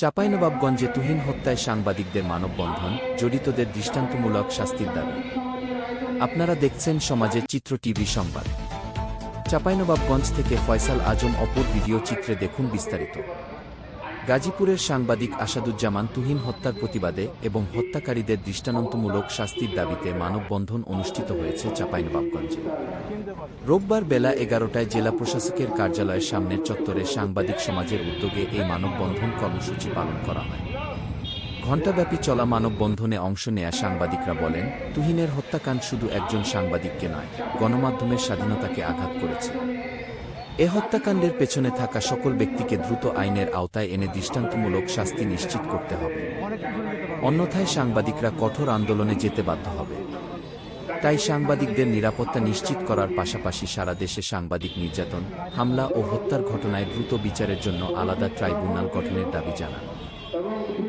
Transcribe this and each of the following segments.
চাঁপাইনবাবগঞ্জে তুহিন হত্যায় সাংবাদিকদের মানববন্ধন, জড়িতদের দৃষ্টান্তমূলক শাস্তির দাবি। আপনারা দেখছেন সমাজের চিত্র টিভি সংবাদ। চাঁপাইনবাবগঞ্জ থেকে ফয়সাল আজম অপর ভিডিও চিত্রে দেখুন বিস্তারিত। গাজীপুরের সাংবাদিক আসাদুজ্জামান তুহিন হত্যার প্রতিবাদে এবং হত্যাকারীদের দৃষ্টান্তমূলক শাস্তির দাবিতে মানববন্ধন অনুষ্ঠিত হয়েছে চাঁপাইনবাবগঞ্জে। রোববার বেলা এগারোটায় জেলা প্রশাসকের কার্যালয়ের সামনের চত্বরে সাংবাদিক সমাজের উদ্যোগে এই মানববন্ধন কর্মসূচি পালন করা হয়। ঘণ্টাব্যাপী চলা মানববন্ধনে অংশ নেয়া সাংবাদিকরা বলেন, তুহিনের হত্যাকাণ্ড শুধু একজন সাংবাদিককে নয়, গণমাধ্যমের স্বাধীনতাকে আঘাত করেছে। এ হত্যাকাণ্ডের পেছনে থাকা সকল ব্যক্তিকে দ্রুত আইনের আওতায় এনে দৃষ্টান্তমূলক শাস্তি নিশ্চিত করতে হবে। অন্যথায় সাংবাদিকরা কঠোর আন্দোলনে যেতে বাধ্য হবে। তাই সাংবাদিকদের নিরাপত্তা নিশ্চিত করার পাশাপাশি সারা দেশে সাংবাদিক নির্যাতন, হামলা ও হত্যার ঘটনায় দ্রুত বিচারের জন্য আলাদা ট্রাইব্যুনাল গঠনের দাবি জানান।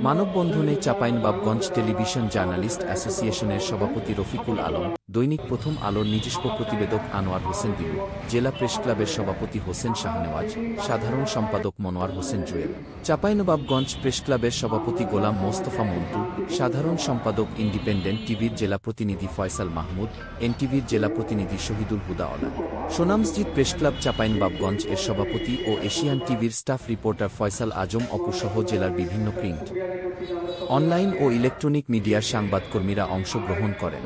মানববন্ধনে চাঁপাইনবাবগঞ্জ টেলিভিশন জার্নালিস্ট অ্যাসোসিয়েশনের সভাপতি রফিকুল আলম দৈনিক প্রথম আলোর নিজস্ব প্রতিবেদক আনোয়ার হোসেন দিলু, জেলা প্রেস ক্লাবের সভাপতি হোসেন শাহনেওয়াজ, সাধারণ সম্পাদক মনোয়ার হোসেন জুয়েল, চাঁপাইনবাবগঞ্জ প্রেস ক্লাবের সভাপতি গোলাম মোস্তফা মন্টু, সাধারণ সম্পাদক ইন্ডিপেন্ডেন্ট টিভির জেলা প্রতিনিধি ফয়সাল মাহমুদ, এনটিভির জেলা প্রতিনিধি শহীদুল হুদা অলা। সোনামসজিদ প্রেস ক্লাব চাঁপাইনবাবগঞ্জ এর সভাপতি ও এশিয়ান টিভির স্টাফ রিপোর্টার ফয়সাল আজম অপুসহ জেলার বিভিন্ন প্রিন্ট। অনলাইন ও ইলেকট্রনিক মিডিয়ার সাংবাদকর্মীরা অংশগ্রহণ করেন।